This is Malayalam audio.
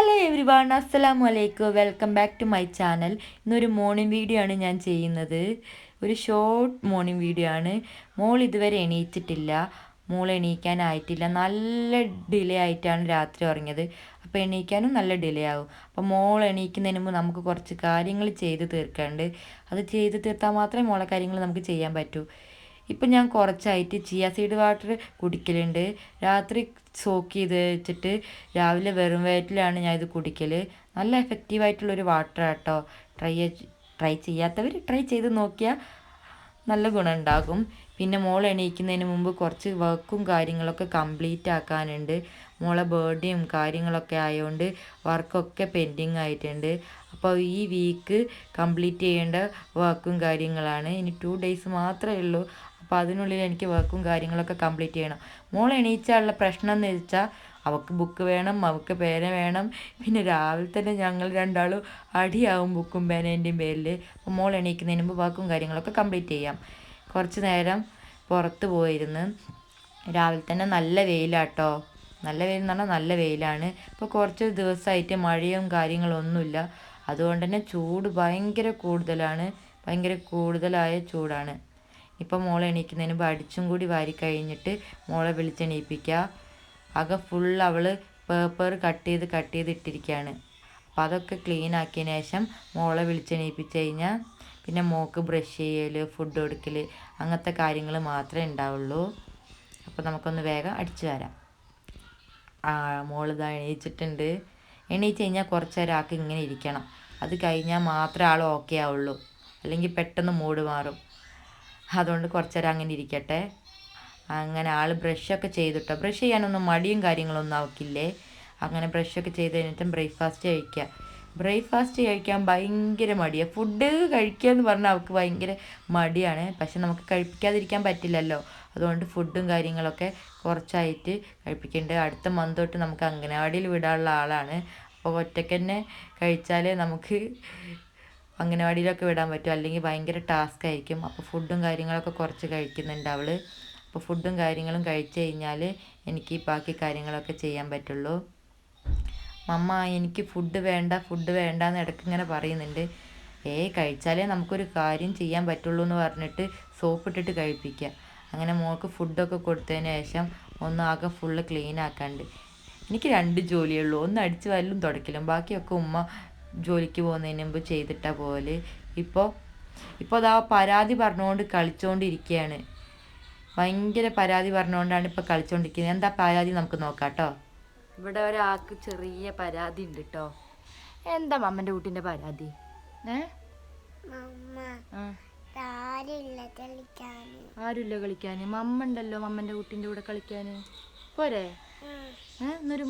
ഹലോ എവരി വൺ അസ്സലാമു അലൈക്കും welcome back to my channel ഇന്നൊരു മോർണിംഗ് വീഡിയോ ആണ് ഞാൻ ചെയ്യുന്നത്. ഒരു ഷോർട്ട് മോർണിംഗ് വീഡിയോ ആണ്. മോൾ ഇതുവരെ എണീറ്റിട്ടില്ല. മോൾ എണീക്കാനായിട്ടില്ല നല്ല ഡിലേ ആയിട്ടാണ് രാത്രി ഉറങ്ങിയത്. അപ്പോൾ എണീക്കാനും നല്ല ഡിലേ ആവും. അപ്പോൾ മോൾ എണീക്കുന്നതിന് മുമ്പ് നമുക്ക് കുറച്ച് കാര്യങ്ങൾ ചെയ്ത് തീർക്കാണ്ട് അത് ചെയ്ത് തീർത്താൽ മാത്രമേ മോളെ കാര്യങ്ങൾ നമുക്ക് ചെയ്യാൻ പറ്റൂ. ഇപ്പം ഞാൻ കുറച്ചായിട്ട് ചിയ സീഡ് വാട്ടർ കുടിക്കലുണ്ട്. രാത്രി സോക്ക് ചെയ്ത് വെച്ചിട്ട് രാവിലെ വെറും വയറ്റിലാണ് ഞാൻ ഇത് കുടിക്കൽ നല്ല എഫക്റ്റീവായിട്ടുള്ളൊരു വാട്ടർ കേട്ടോ ട്രൈ ട്രൈ ചെയ്യാത്തവർ ട്രൈ ചെയ്ത് നോക്കിയാൽ നല്ല ഗുണമുണ്ടാകും. പിന്നെ മോൾ എണീക്കുന്നതിന് മുമ്പ് കുറച്ച് വർക്കും കാര്യങ്ങളൊക്കെ കംപ്ലീറ്റ് ആക്കാനുണ്ട്. മോളെ ബേർഡേയും കാര്യങ്ങളൊക്കെ ആയതുകൊണ്ട് വർക്കൊക്കെ പെൻഡിങ് ആയിട്ടുണ്ട്. അപ്പോൾ ഈ വീക്ക് കംപ്ലീറ്റ് ചെയ്യേണ്ട വർക്കും കാര്യങ്ങളാണ്. ഇനി ടു ഡേയ്സ് മാത്രമേ ഉള്ളൂ. അപ്പോൾ അതിനുള്ളിൽ എനിക്ക് വർക്കും കാര്യങ്ങളൊക്കെ കംപ്ലീറ്റ് ചെയ്യണം. മോൾ എണീച്ചാലുള്ള പ്രശ്നം എന്ന് വെച്ചാൽ അവൾക്ക് ബുക്ക് വേണം അവൾക്ക് പേന വേണം. പിന്നെ രാവിലെ തന്നെ ഞങ്ങൾ രണ്ടാളും അടിയാവും ബുക്കും പേനേന്റെയും പേരിൽ. അപ്പോൾ മോൾ എണീക്കുന്നതിന് മുമ്പ് വർക്കും കാര്യങ്ങളൊക്കെ കംപ്ലീറ്റ് ചെയ്യാം. കുറച്ച് നേരം പുറത്ത് പോയിരുന്ന്. രാവിലെ തന്നെ നല്ല വെയിലാട്ടോ. നല്ല വെയിൽ എന്ന് പറഞ്ഞാൽ നല്ല വെയിലാണ്. ഇപ്പോൾ കുറച്ച് ദിവസമായിട്ട് മഴയും കാര്യങ്ങളൊന്നുമില്ല അതുകൊണ്ട് തന്നെ ചൂട് ഭയങ്കര കൂടുതലാണ്. ഭയങ്കര കൂടുതലായ ചൂടാണ്. ഇപ്പം മോളെ എണീക്കുന്നതിന് മുമ്പ് അടിച്ചും കൂടി വാരി കഴിഞ്ഞിട്ട് മോളെ വിളിച്ചെണീപ്പിക്കുക അക ഫുൾ അവൾ പേപ്പർ കട്ട് ചെയ്ത് കട്ട് ചെയ്ത് ഇട്ടിരിക്കുകയാണ് അപ്പോൾ അതൊക്കെ ക്ലീൻ ആക്കിയതിന് ശേഷം മോളെ വിളിച്ചെണീപ്പിച്ച് കഴിഞ്ഞാൽ പിന്നെ മോക്ക് ബ്രഷ് ചെയ്യൽ ഫുഡ് കൊടുക്കൽ അങ്ങനത്തെ കാര്യങ്ങൾ മാത്രമേ ഉണ്ടാവുള്ളൂ. അപ്പോൾ നമുക്കൊന്ന് വേഗം അടിച്ചു വരാം. ആ മോളിതാ എണീച്ചിട്ടുണ്ട്. എണീച്ച് കഴിഞ്ഞാൽ കുറച്ച് നേരം ഇങ്ങനെ ഇരിക്കണം. അത് കഴിഞ്ഞാൽ മാത്രമേ ആൾ ഓക്കെ ആവുള്ളൂ. അല്ലെങ്കിൽ പെട്ടെന്ന് മൂഡ് മാറും. അതുകൊണ്ട് കുറച്ചേരം അങ്ങനെ ഇരിക്കട്ടെ. അങ്ങനെ ആൾ ബ്രഷൊക്കെ ചെയ്തിട്ടോ. ബ്രഷ് ചെയ്യാനൊന്നും മടിയും കാര്യങ്ങളൊന്നും ആവക്കില്ലേ അങ്ങനെ ബ്രഷൊക്കെ ചെയ്ത് കഴിഞ്ഞിട്ടും ബ്രേക്ക്ഫാസ്റ്റ് കഴിക്കുക ബ്രേക്ക്ഫാസ്റ്റ് കഴിക്കാൻ ഭയങ്കര മടിയാണ് ഫുഡ് കഴിക്കുക എന്ന് പറഞ്ഞാൽ അവൾക്ക് ഭയങ്കര മടിയാണ്. പക്ഷെ നമുക്ക് കഴിപ്പിക്കാതിരിക്കാൻ പറ്റില്ലല്ലോ. അതുകൊണ്ട് ഫുഡും കാര്യങ്ങളൊക്കെ കുറച്ചായിട്ട് കഴിപ്പിക്കേണ്ട. അടുത്ത മന്ത് തൊട്ട് നമുക്ക് അംഗനവാടിയിൽ വിടാനുള്ള ആളാണ്. അപ്പോൾ ഒറ്റയ്ക്ക് തന്നെ കഴിച്ചാലേ നമുക്ക് അംഗനവാടിയിലൊക്കെ വിടാൻ പറ്റും. അല്ലെങ്കിൽ ഭയങ്കര ടാസ്ക് ആയിരിക്കും. അപ്പോൾ ഫുഡും കാര്യങ്ങളൊക്കെ കുറച്ച് കഴിക്കുന്നുണ്ട് അവൾ അപ്പോൾ ഫുഡും കാര്യങ്ങളും കഴിച്ചു കഴിഞ്ഞാൽ എനിക്ക് ബാക്കി കാര്യങ്ങളൊക്കെ ചെയ്യാൻ പറ്റുള്ളൂ. അമ്മ എനിക്ക് ഫുഡ് വേണ്ട ഫുഡ് വേണ്ട എന്ന് ഇടയ്ക്ക് ഇങ്ങനെ പറയുന്നുണ്ട്. ഏ കഴിച്ചാലേ നമുക്കൊരു കാര്യം ചെയ്യാൻ പറ്റുള്ളൂ എന്ന് പറഞ്ഞിട്ട് സോപ്പ് ഇട്ടിട്ട് കഴിപ്പിക്കുക അങ്ങനെ മോൾക്ക് ഫുഡൊക്കെ കൊടുത്തതിന് ശേഷം ഒന്ന് ആകെ ഫുള്ള് ക്ലീൻ ആക്കാണ്ട്. എനിക്ക് രണ്ട് ജോലിയേ ഉള്ളൂ. ഒന്ന് അടിച്ച് വല്ലും തുടക്കലും. ബാക്കിയൊക്കെ ഉമ്മ ജോലിക്ക് പോകുന്നതിന് മുമ്പ് ചെയ്തിട്ട പോലെ ഇപ്പോൾ ഇപ്പോൾ അതാ പരാതി പറഞ്ഞുകൊണ്ട് കളിച്ചുകൊണ്ടിരിക്കുകയാണ് ഭയങ്കര പരാതി പറഞ്ഞുകൊണ്ടാണ് ഇപ്പോൾ കളിച്ചുകൊണ്ടിരിക്കുന്നത് എന്താ പരാതി നമുക്ക് നോക്കാം കേട്ടോ ഇവിടെ ഒരാൾക്ക് ചെറിയ പരാതി ഉണ്ട് കേട്ടോ എന്താ മമ്മന്റെ കുട്ടീന്റെ പരാതി? ഏ? ആരുമില്ല കളിക്കാൻ മമ്മ ഉണ്ടല്ലോ മമ്മന്റെ കുട്ടീന്റെ കൂടെ കളിക്കാൻ പോരെ? ഏ? എന്നൊരു